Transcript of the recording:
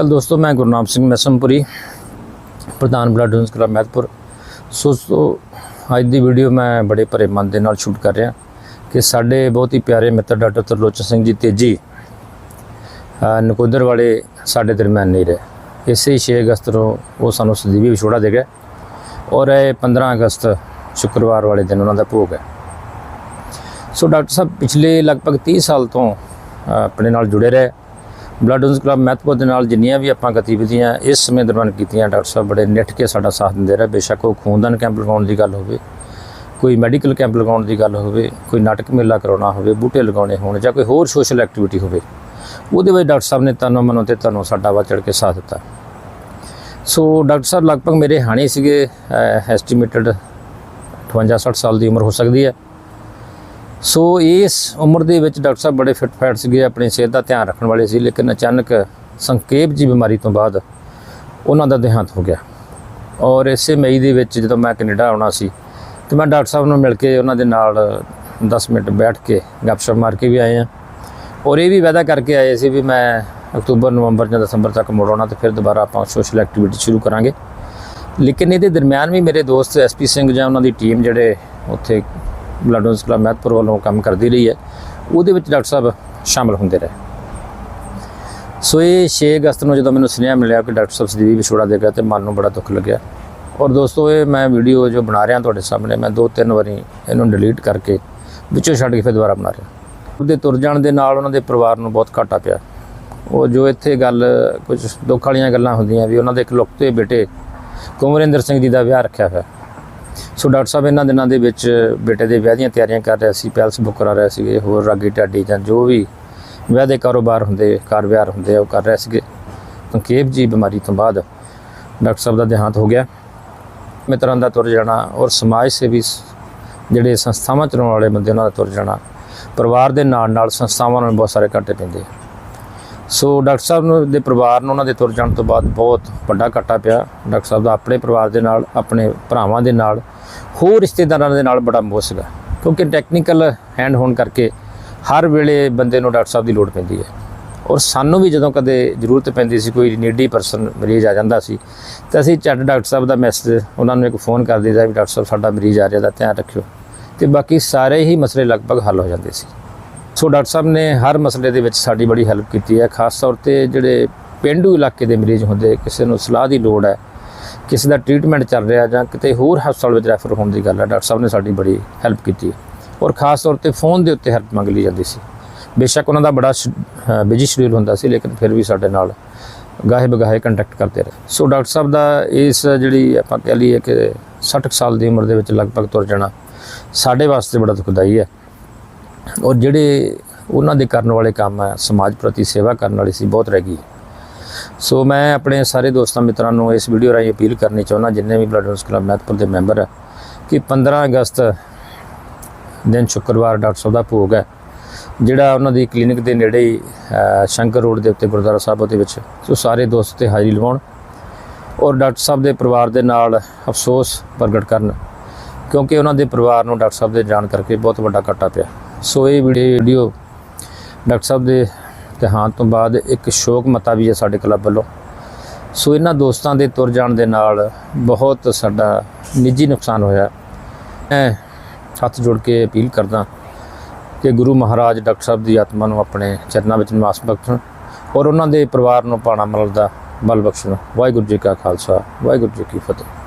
ਕੱਲ ਦੋਸਤੋ, ਮੈਂ ਗੁਰਨਾਮ ਸਿੰਘ ਮੈਸਮਪੁਰੀ, ਪ੍ਰਧਾਨ blood donors club Mehatpur. So ਅੱਜ ਦੀ ਵੀਡੀਓ ਮੈਂ ਬੜੇ ਭਰੇ ਮਨ ਦੇ ਨਾਲ ਸ਼ੂਟ ਕਰ ਰਿਹਾ ਕਿ ਸਾਡੇ ਬਹੁਤ ਹੀ ਪਿਆਰੇ ਮਿੱਤਰ ਡਾਕਟਰ ਤਰਲੋਚਨ ਸਿੰਘ ਜੀ, ਤੇਜੀ ਨਕੋਦਰ ਵਾਲੇ ਸਾਡੇ ਦਰਮਿਆਨ ਨਹੀਂ ਰਹੇ। ਇਸੇ ਹੀ 6 ਅਗਸਤ ਨੂੰ ਉਹ ਸਾਨੂੰ ਸਦੀਵੀ ਵਿਛੋੜਾ ਦੇ ਗਏ ਔਰ ਇਹ 15 ਅਗਸਤ ਸ਼ੁੱਕਰਵਾਰ ਵਾਲੇ ਦਿਨ ਉਹਨਾਂ ਦਾ ਭੋਗ ਹੈ। ਸੋ ਡਾਕਟਰ ਸਾਹਿਬ, ਪਿਛਲੇ ਲਗਭਗ 30 ਸਾਲ ਤੋਂ ਆਪਣੇ ਨਾਲ ਜੁੜੇ ਰਹੇ। ਬਲੱਡ ਡੋਨਰਸ ਕਲੱਬ ਮਹਿਤਪੁਰ ਦੇ ਨਾਲ ਜਿੰਨੀਆਂ ਵੀ ਆਪਾਂ ਗਤੀਵਿਧੀਆਂ ਇਸ ਸਮੇਂ ਦੌਰਾਨ ਕੀਤੀਆਂ, ਡਾਕਟਰ ਸਾਹਿਬ ਬੜੇ ਨਿੱਠ ਕੇ ਸਾਡਾ ਸਾਥ ਦਿੰਦੇ ਰਹੇ। ਬੇਸ਼ੱਕ ਉਹ ਖੂਨਦਾਨ ਕੈਂਪ ਲਗਾਉਣ ਦੀ ਗੱਲ ਹੋਵੇ, ਕੋਈ ਮੈਡੀਕਲ ਕੈਂਪ ਲਗਾਉਣ ਦੀ ਗੱਲ ਹੋਵੇ, ਕੋਈ ਨਾਟਕ ਮੇਲਾ ਕਰਾਉਣਾ ਹੋਵੇ, ਬੂਟੇ ਲਗਾਉਣੇ ਹੋਣ ਜਾਂ ਕੋਈ ਹੋਰ ਸੋਸ਼ਲ ਐਕਟੀਵਿਟੀ ਹੋਵੇ, ਉਹਦੇ ਵਿੱਚ ਡਾਕਟਰ ਸਾਹਿਬ ਨੇ ਤਨੋਂ ਮਨੋਂ ਤੇ ਤਨੋਂ ਸਾਡਾ ਵਾ ਚੜ ਕੇ ਸਾਥ ਦਿੱਤਾ। ਸੋ ਡਾਕਟਰ ਸਾਹਿਬ ਲਗਭਗ ਮੇਰੇ ਹਾਣੇ ਸੀਗੇ ਐਸਟੀਮੇਟਡ 58 60 ਸਾਲ ਦੀ ਉਮਰ ਹੋ ਸਕਦੀ ਹੈ। ਸੋ ਇਸ ਉਮਰ ਦੇ ਵਿੱਚ ਡਾਕਟਰ ਸਾਹਿਬ ਬੜੇ ਫਿੱਟ ਫੈਟ ਸੀਗੇ, ਆਪਣੀ ਸਿਹਤ ਦਾ ਧਿਆਨ ਰੱਖਣ ਵਾਲੇ ਸੀ, ਲੇਕਿਨ ਅਚਾਨਕ ਸੰਖੇਪ ਜੀ ਬਿਮਾਰੀ ਤੋਂ ਬਾਅਦ ਉਹਨਾਂ ਦਾ ਦੇਹਾਂਤ ਹੋ ਗਿਆ। ਔਰ ਇਸੇ ਮਈ ਦੇ ਵਿੱਚ ਜਦੋਂ ਮੈਂ ਕੈਨੇਡਾ ਆਉਣਾ ਸੀ, ਤੇ ਮੈਂ ਡਾਕਟਰ ਸਾਹਿਬ ਨੂੰ ਮਿਲ ਕੇ ਉਹਨਾਂ ਦੇ ਨਾਲ 10 ਮਿੰਟ ਬੈਠ ਕੇ ਗੱਪਸ਼ਪ ਮਾਰ ਕੇ ਵੀ ਆਏ ਆ ਔਰ ਇਹ ਵੀ ਵਾਅਦਾ ਕਰਕੇ ਆਏ ਸੀ ਵੀ ਮੈਂ ਅਕਤੂਬਰ, ਨਵੰਬਰ ਜਾਂ ਦਸੰਬਰ ਤੱਕ ਮੁੜ ਆਉਣਾ ਤੇ ਫਿਰ ਦੁਬਾਰਾ ਆਪਾਂ ਸੋਸ਼ਲ ਐਕਟੀਵਿਟੀ ਸ਼ੁਰੂ ਕਰਾਂਗੇ। ਲੇਕਿਨ ਇਹਦੇ ਦਰਮਿਆਨ ਵੀ ਮੇਰੇ ਦੋਸਤ ਐਸਪੀ ਸਿੰਘ ਜਾਂ ਉਹਨਾਂ ਦੀ ਟੀਮ ਜਿਹੜੇ ਉੱਥੇ ਬਲੱਡ ਡੋਨਰਸ ਕਲੱਬ ਮਹਿਤਪੁਰ ਵੱਲੋਂ ਕੰਮ ਕਰਦੀ ਰਹੀ ਹੈ। ਉਹਦੇ ਵਿੱਚ ਡਾਕਟਰ ਸਾਹਿਬ ਸ਼ਾਮਲ ਹੁੰਦੇ ਰਹੇ। ਸੋ ਇਹ 6 ਅਗਸਤ ਨੂੰ ਜਦੋਂ ਮੈਨੂੰ ਸੁਨੇਹਾ ਮਿਲਿਆ ਕਿ ਡਾਕਟਰ ਸਾਹਿਬ ਸਦੀਵੀ ਵਿਛੋੜਾ ਦੇ ਗਿਆ ਤੇ ਮਨ ਨੂੰ ਬੜਾ ਦੁੱਖ ਲੱਗਿਆ। ਔਰ ਦੋਸਤੋ, ਇਹ ਮੈਂ ਵੀਡੀਓ ਜੋ ਬਣਾ ਰਿਹਾ ਤੁਹਾਡੇ ਸਾਹਮਣੇ, ਮੈਂ ਦੋ ਤਿੰਨ ਵਾਰੀ ਇਹਨੂੰ ਡਿਲੀਟ ਕਰਕੇ ਵਿੱਚੋਂ ਛੱਡ ਕੇ ਫਿਰ ਦੁਬਾਰਾ ਬਣਾ ਰਿਹਾ। ਉਹਦੇ ਤੁਰ ਜਾਣ ਦੇ ਨਾਲ ਉਹਨਾਂ ਦੇ ਪਰਿਵਾਰ ਨੂੰ ਬਹੁਤ ਘਾਟਾ ਪਿਆ। ਉਹ ਜੋ ਇੱਥੇ ਗੱਲ, ਕੁਝ ਦੁੱਖ ਵਾਲੀਆਂ ਗੱਲਾਂ ਹੁੰਦੀਆਂ ਵੀ ਉਹਨਾਂ ਦੇ ਇੱਕ ਲੁਕਤੇ ਬੇਟੇ ਕੁਮਰਿੰਦਰ ਸਿੰਘ ਜੀ ਦਾ ਵਿਆਹ ਰੱਖਿਆ ਹੋਇਆ। ਸੋ ਡਾਕਟਰ ਸਾਹਿਬ, ਇਹਨਾਂ ਦਿਨਾਂ ਦੇ ਵਿੱਚ ਬੇਟੇ ਦੇ ਵਿਆਹ ਦੀਆਂ ਤਿਆਰੀਆਂ ਕਰ ਰਿਹਾ ਸੀ, ਪੈਲਸ ਬੁੱਕ ਕਰਾ ਰਹੇ ਸੀਗੇ ਹੋਰ ਰਾਗੀ ਢਾਡੀ ਜਾਂ ਜੋ ਵੀ ਵਿਆਹ ਦੇ ਕਾਰੋਬਾਰ ਹੁੰਦੇ, ਕਾਰ ਵਿਹਾਰ ਹੁੰਦੇ ਆ, ਉਹ ਕਰ ਰਹੇ ਸੀਗੇ। ਸੰਖੇਪ ਜੀ ਬਿਮਾਰੀ ਤੋਂ ਬਾਅਦ ਡਾਕਟਰ ਸਾਹਿਬ ਦਾ ਦੇਹਾਂਤ ਹੋ ਗਿਆ। ਮਿੱਤਰਾਂ ਦਾ ਤੁਰ ਜਾਣਾ ਔਰ ਸਮਾਜ ਸੇਵੀ ਜਿਹੜੇ ਸੰਸਥਾਵਾਂ ਚਲਾਉਣ ਵਾਲੇ ਬੰਦੇ, ਉਹਨਾਂ ਦਾ ਤੁਰ ਜਾਣਾ। ਪਰਿਵਾਰ ਦੇ ਨਾਲ ਨਾਲ ਸੰਸਥਾਵਾਂ ਨੂੰ ਬਹੁਤ ਸਾਰੇ ਘਾਟੇ ਪੈਂਦੇ ਆ। ਸੋ ਡਾਕਟਰ ਸਾਹਿਬ ਨੂੰ, ਦੇ ਪਰਿਵਾਰ ਨੂੰ, ਉਹਨਾਂ ਦੇ ਤੁਰ ਜਾਣ ਤੋਂ ਬਾਅਦ ਬਹੁਤ ਵੱਡਾ ਘਾਟਾ ਪਿਆ। ਡਾਕਟਰ ਸਾਹਿਬ ਦਾ ਆਪਣੇ ਪਰਿਵਾਰ ਦੇ ਨਾਲ, ਆਪਣੇ ਭਰਾਵਾਂ ਦੇ ਨਾਲ, ਹੋਰ ਰਿਸ਼ਤੇਦਾਰਾਂ ਦੇ ਨਾਲ ਬੜਾ ਮੋਹ ਸੀਗਾ। ਕਿਉਂਕਿ ਟੈਕਨੀਕਲ ਹੈਂਡ ਹੋਣ ਕਰਕੇ ਹਰ ਵੇਲੇ ਬੰਦੇ ਨੂੰ ਡਾਕਟਰ ਸਾਹਿਬ ਦੀ ਲੋੜ ਪੈਂਦੀ ਹੈ। ਔਰ ਸਾਨੂੰ ਵੀ ਜਦੋਂ ਕਦੇ ਜ਼ਰੂਰਤ ਪੈਂਦੀ ਸੀ, ਕੋਈ ਨੀਡੀ ਪਰਸਨ ਮਰੀਜ਼ ਆ ਜਾਂਦਾ ਸੀ, ਤਾਂ ਅਸੀਂ ਝੱਟ ਡਾਕਟਰ ਸਾਹਿਬ ਦਾ ਮੈਸੇਜ ਉਹਨਾਂ ਨੂੰ ਇੱਕ ਫੋਨ ਕਰ ਦਿੰਦਾ ਵੀ ਡਾਕਟਰ ਸਾਹਿਬ, ਸਾਡਾ ਮਰੀਜ਼ ਆ ਰਿਹਾ ਦਾ ਧਿਆਨ ਰੱਖਿਓ। ਤੇ ਬਾਕੀ ਸਾਰੇ ਹੀ ਮਸਲੇ ਲਗਭਗ ਹੱਲ ਹੋ ਜਾਂਦੇ ਸੀ। ਸੋ ਡਾਕਟਰ ਸਾਹਿਬ ਨੇ ਹਰ ਮਸਲੇ ਦੇ ਵਿੱਚ ਸਾਡੀ ਬੜੀ ਹੈਲਪ ਕੀਤੀ ਹੈ। ਖਾਸ ਤੌਰ ਤੇ ਜਿਹੜੇ ਪਿੰਡੂ ਇਲਾਕੇ ਦੇ ਮਰੀਜ਼ ਹੁੰਦੇ, ਕਿਸੇ ਨੂੰ ਸਲਾਹ ਦੀ ਲੋੜ ਹੈ, ਕਿਸੇ ਦਾ ਟ੍ਰੀਟਮੈਂਟ ਚੱਲ ਰਿਹਾ ਜਾਂ ਕਿਤੇ ਹੋਰ ਹਸਪਤਾਲ ਵਿੱਚ ਰੈਫਰ ਹੋਣ ਦੀ ਗੱਲ ਹੈ, ਡਾਕਟਰ ਸਾਹਿਬ ਨੇ ਸਾਡੀ ਬੜੀ ਹੈਲਪ ਕੀਤੀ। ਔਰ ਖਾਸ ਤੌਰ ਤੇ ਫੋਨ ਦੇ ਉੱਤੇ ਹੈਲਪ ਮੰਗ ਲਈ ਜਾਂਦੀ ਸੀ। ਬੇਸ਼ੱਕ ਉਹਨਾਂ ਦਾ ਬੜਾ ਬਿਜ਼ੀ ਸ਼ਡਿਊਲ ਹੁੰਦਾ ਸੀ, ਲੇਕਿਨ ਫਿਰ ਵੀ ਸਾਡੇ ਨਾਲ ਗਾਹੇ ਬਗਾਹੇ ਕੰਟੈਕਟ ਕਰਦੇ ਰਹੇ। ਸੋ ਡਾਕਟਰ ਸਾਹਿਬ ਦਾ ਇਸ ਜਿਹੜੀ ਆਪਾਂ ਕਹਿ ਲਈਏ ਕਿ 60 ਕੁ ਸਾਲ ਦੀ ਉਮਰ ਦੇ ਵਿੱਚ ਲਗਭਗ ਤੁਰ ਜਾਣਾ ਸਾਡੇ ਵਾਸਤੇ ਬੜਾ ਦੁਖਦਾਈ ਹੈ। ਔਰ ਜਿਹੜੇ ਉਹਨਾਂ ਦੇ ਕਰਨ ਵਾਲੇ ਕੰਮ ਹੈ, ਸਮਾਜ ਪ੍ਰਤੀ ਸੇਵਾ ਕਰਨ ਵਾਲੀ ਸੀ, ਬਹੁਤ ਰਹਿ ਗਈ। ਸੋ ਮੈਂ ਆਪਣੇ ਸਾਰੇ ਦੋਸਤਾਂ ਮਿੱਤਰਾਂ ਨੂੰ ਇਸ ਵੀਡੀਓ ਰਾਹੀਂ ਅਪੀਲ ਕਰਨੀ ਚਾਹੁੰਦਾ, ਜਿੰਨੇ ਵੀ ਬਲੱਡ ਡੋਨਰਸ ਕਲੱਬ ਮਹਿਤਪੁਰ ਦੇ ਮੈਂਬਰ ਹੈ, ਕਿ 15 ਅਗਸਤ ਦਿਨ ਸ਼ੁੱਕਰਵਾਰ ਡਾਕਟਰ ਸਾਹਿਬ ਦਾ ਭੋਗ ਹੈ, ਜਿਹੜਾ ਉਹਨਾਂ ਦੀ ਕਲੀਨਿਕ ਦੇ ਨੇੜੇ ਹੀ ਸ਼ੰਕਰ ਰੋਡ ਦੇ ਉੱਤੇ ਗੁਰਦੁਆਰਾ ਸਾਹਿਬ ਉਹਦੇ ਵਿੱਚ, ਸੋ ਸਾਰੇ ਦੋਸਤ ਤੇ ਹਾਜ਼ਰੀ ਲਵਾਉਣ ਔਰ ਡਾਕਟਰ ਸਾਹਿਬ ਦੇ ਪਰਿਵਾਰ ਦੇ ਨਾਲ ਅਫਸੋਸ ਪ੍ਰਗਟ ਕਰਨ, ਕਿਉਂਕਿ ਉਹਨਾਂ ਦੇ ਪਰਿਵਾਰ ਨੂੰ ਡਾਕਟਰ ਸਾਹਿਬ ਦੇ ਜਾਣ ਕਰਕੇ ਬਹੁਤ ਵੱਡਾ ਘਾਟਾ ਪਿਆ। ਸੋ ਇਹ ਵੀਡੀਓ ਡਾਕਟਰ ਸਾਹਿਬ ਦੇ ਦੇਹਾਂਤ ਤੋਂ ਬਾਅਦ ਇੱਕ ਸ਼ੋਕ ਮਤਾ ਵੀ ਹੈ ਸਾਡੇ ਕਲੱਬ ਵੱਲੋਂ। ਸੋ ਇਹਨਾਂ ਦੋਸਤਾਂ ਦੇ ਤੁਰ ਜਾਣ ਦੇ ਨਾਲ ਬਹੁਤ ਸਾਡਾ ਨਿੱਜੀ ਨੁਕਸਾਨ ਹੋਇਆ। ਮੈਂ ਹੱਥ ਜੋੜ ਕੇ ਅਪੀਲ ਕਰਦਾ ਕਿ ਗੁਰੂ ਮਹਾਰਾਜ ਡਾਕਟਰ ਸਾਹਿਬ ਦੀ ਆਤਮਾ ਨੂੰ ਆਪਣੇ ਚਰਨਾਂ ਵਿੱਚ ਨਿਵਾਸ ਬਖਸ਼ਣ ਔਰ ਉਹਨਾਂ ਦੇ ਪਰਿਵਾਰ ਨੂੰ ਪਾਣਾ ਮਲ ਦਾ ਬਲ ਬਖਸ਼ਣ। ਵਾਹਿਗੁਰੂ ਜੀ ਕਾ ਖਾਲਸਾ, ਵਾਹਿਗੁਰੂ ਜੀ ਕੀ ਫਤਿਹ।